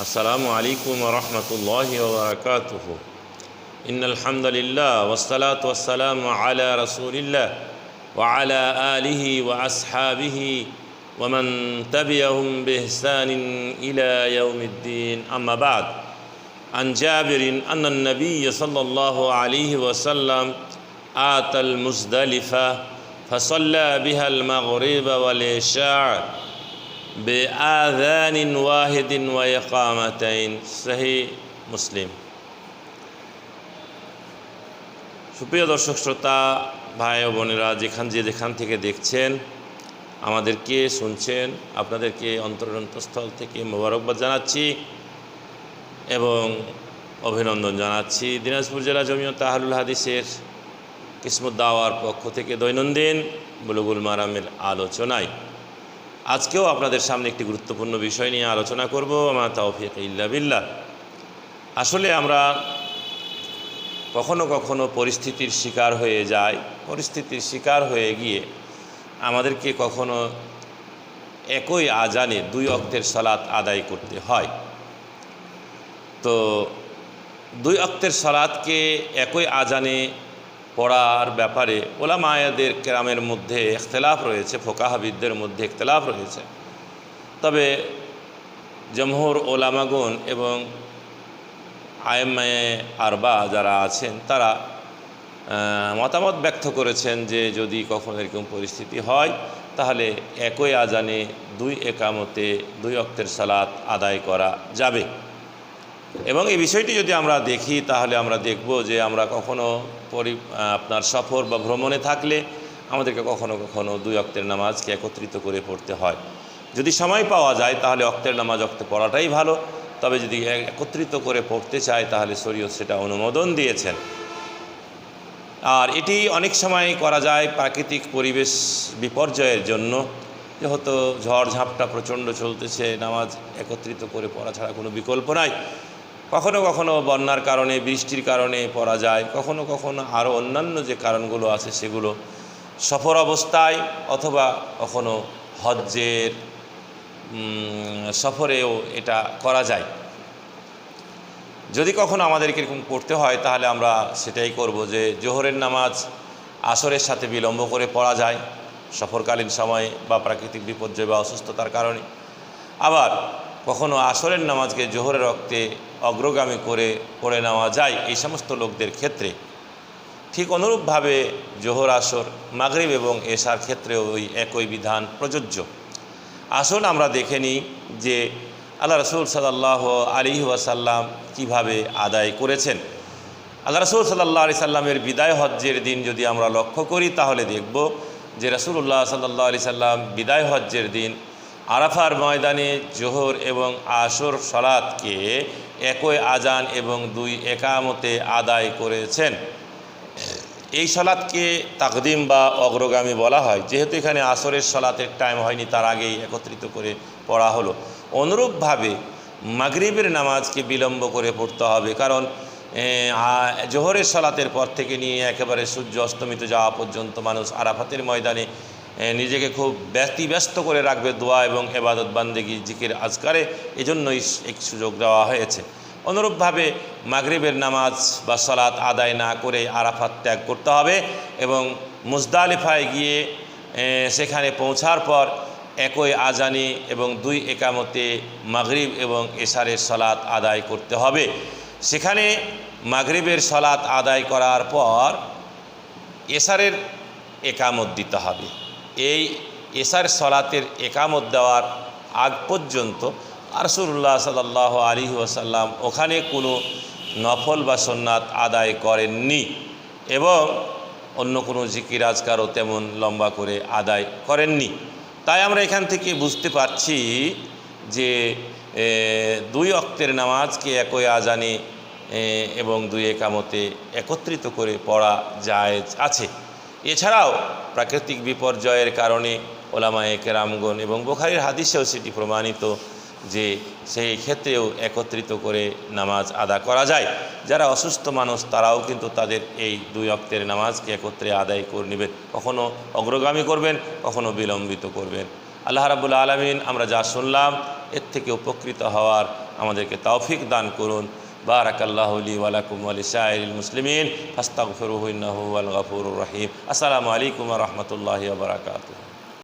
السلام عليكم ورحمة الله وبركاته. إن الحمد لله والصلاة والسلام على رسول الله وعلى آله وأصحابه ومن تبعهم بإحسان إلى يوم الدين. أما بعد عن جابر أن النبي صلى الله عليه وسلم آتى المزدلفة فصلى بها المغرب والعشاء বে বেআন ওয়াহিদিন ওয়াকামাতাইন সাহি মুসলিম। সুপ্রিয় দর্শক, শ্রোতা, ভাই ও বোনেরা, যেখান যে যেখান থেকে দেখছেন, আমাদেরকে শুনছেন, আপনাদেরকে অন্তরন্তস্থল থেকে মোবারকবাদ জানাচ্ছি এবং অভিনন্দন জানাচ্ছি। দিনাজপুর জেলা জমিও তাহারুল হাদিসের কিসমুদ্দাওয়ার পক্ষ থেকে দৈনন্দিন বুলুগুল মারামের আলোচনায়। আজকেও আপনাদের সামনে একটি গুরুত্বপূর্ণ বিষয় নিয়ে আলোচনা করব আমার তাওফিক ইল্লা বিল্লাহ। আসলে আমরা কখনো কখনো পরিস্থিতির শিকার হয়ে যাই, পরিস্থিতির শিকার হয়ে গিয়ে আমাদেরকে কখনো একই আজানে দুই অক্তের সালাত আদায় করতে হয়। তো দুই অক্তের সালাদকে একই আজানে পড়ার ব্যাপারে ওলামায়াদের কেরামের মধ্যে ইখতলাফ রয়েছে, ফোকাহাবিদদের মধ্যে ইখতলাফ রয়েছে। তবে জমহর ওলামাগুন এবং আয়েমায়ে আরবা যারা আছেন, তারা মতামত ব্যক্ত করেছেন যে যদি কখনো এরকম পরিস্থিতি হয়, তাহলে একই আজানে দুই একামতে দুই অক্তের সালাত আদায় করা যাবে। এবং এই বিষয়টি যদি আমরা দেখি, তাহলে আমরা দেখব যে আমরা কখনো পরি আপনার সফর বা ভ্রমণে থাকলে আমাদেরকে কখনো কখনো দুই অক্তের নামাজকে একত্রিত করে পড়তে হয়। যদি সময় পাওয়া যায়, তাহলে অক্তের নামাজ অক্তে পড়াটাই ভালো। তবে যদি একত্রিত করে পড়তে চায়, তাহলে শরীয়ত সেটা অনুমোদন দিয়েছেন। আর এটি অনেক সময় করা যায় প্রাকৃতিক পরিবেশ বিপর্যয়ের জন্য। যেহেতু ঝড় ঝাপটা প্রচণ্ড চলতেছে, নামাজ একত্রিত করে পড়া ছাড়া কোনো বিকল্প নাই। কখনো কখনো বন্যার কারণে, বৃষ্টির কারণে পড়া যায়। কখনো কখনো আরও অন্যান্য যে কারণগুলো আছে সেগুলো সফর অবস্থায় অথবা কখনো হজ্জের সফরেও এটা করা যায়। যদি কখনো আমাদেরকে এরকম করতে হয়, তাহলে আমরা সেটাই করব যে জোহরের নামাজ আসরের সাথে বিলম্ব করে পড়া যায়। সফরকালীন সময়ে বা প্রাকৃতিক বিপর্যয় বা অসুস্থতার কারণে। আবার কখনো আসরের নামাজকে জোহরের রক্তে অগ্রগামী করে পড়ে নেওয়া যায় এই সমস্ত লোকদের ক্ষেত্রে। ঠিক অনুরূপভাবে জোহর, আসর, মাগরিব এবং এশার ক্ষেত্রেও ওই একই বিধান প্রযোজ্য। আসল আমরা দেখে নিই যে আল্লাহ রসুল সাল্লাহ আলী ওয়াসাল্লাম কীভাবে আদায় করেছেন। আল্লাহ রসুল সাল্লাহ আলি সাল্লামের বিদায় হজ্জের দিন যদি আমরা লক্ষ্য করি তাহলে দেখব যে রসুল্লাহ সাল্লাহ আলি সাল্লাম বিদায় হজ্জের দিন আরাফার ময়দানে জোহর এবং আসর সলাদকে একই আজান এবং দুই একামতে আদায় করেছেন। এই সলাদকে তাকদিম বা অগ্রগামী বলা হয়। যেহেতু এখানে আসরের সলাতের টাইম হয়নি, তার আগেই একত্রিত করে পড়া হলো। অনুরূপভাবে মাগরিবের নামাজকে বিলম্ব করে পড়তে হবে। কারণ জোহরের সলাতের পর থেকে নিয়ে একেবারে সূর্য অস্তমিত যাওয়া পর্যন্ত মানুষ আরাফাতের ময়দানে নিজেকে খুব ব্যস্ত করে রাখবে দোয়া এবং এবাদত বান্দেগি জিকির আজকারে এজন্যই এক সুযোগ দেওয়া হয়েছে। অনুরূপভাবে মাগরিবের নামাজ বা সলাৎ আদায় না করে আরাফাত ত্যাগ করতে হবে এবং মুজদালিফায় গিয়ে সেখানে পৌঁছার পর একই আজানি এবং দুই একামতে মাগরিব এবং এশারের সলাৎ আদায় করতে হবে। সেখানে মাগরিবের সলাৎ আদায় করার পর এশারের একামত দিতে হবে। এই এশার সলাতের একামত দেওয়ার আগ পর্যন্ত আরসুল্লাহ সাল্লাহ আলী ওসাল্লাম ওখানে কোনো নফল বা সন্ন্যাত আদায় করেননি এবং অন্য কোনো জিকির আজকারও তেমন লম্বা করে আদায় করেননি। তাই আমরা এখান থেকে বুঝতে পারছি যে দুই অক্তের নামাজকে একই আজানে এবং দুই একামতে একত্রিত করে পড়া যায় আছে। এছাড়াও প্রাকৃতিক বিপর্যয়ের কারণে ওলামায়ে কেরামগণ এবং বোখারির হাদিসেও সেটি প্রমাণিত যে সেই ক্ষেত্রেও একত্রিত করে নামাজ আদা করা যায়। যারা অসুস্থ মানুষ, তারাও কিন্তু তাদের এই দুই অক্তের নামাজকে একত্রে আদায় করে, নেবেন। কখনও অগ্রগামী করবেন কখনও বিলম্বিত করবেন। আল্লাহ রাবুল আলমিন, আমরা যা শুনলাম, এর থেকে উপকৃত হওয়ার আমাদেরকে তৌফিক দান করুন। بارك الله لي ولكم ولسائر المسلمين فاستغفروه إنه هو الغفور الرحيم. السلام عليكم ورحمة الله وبركاته.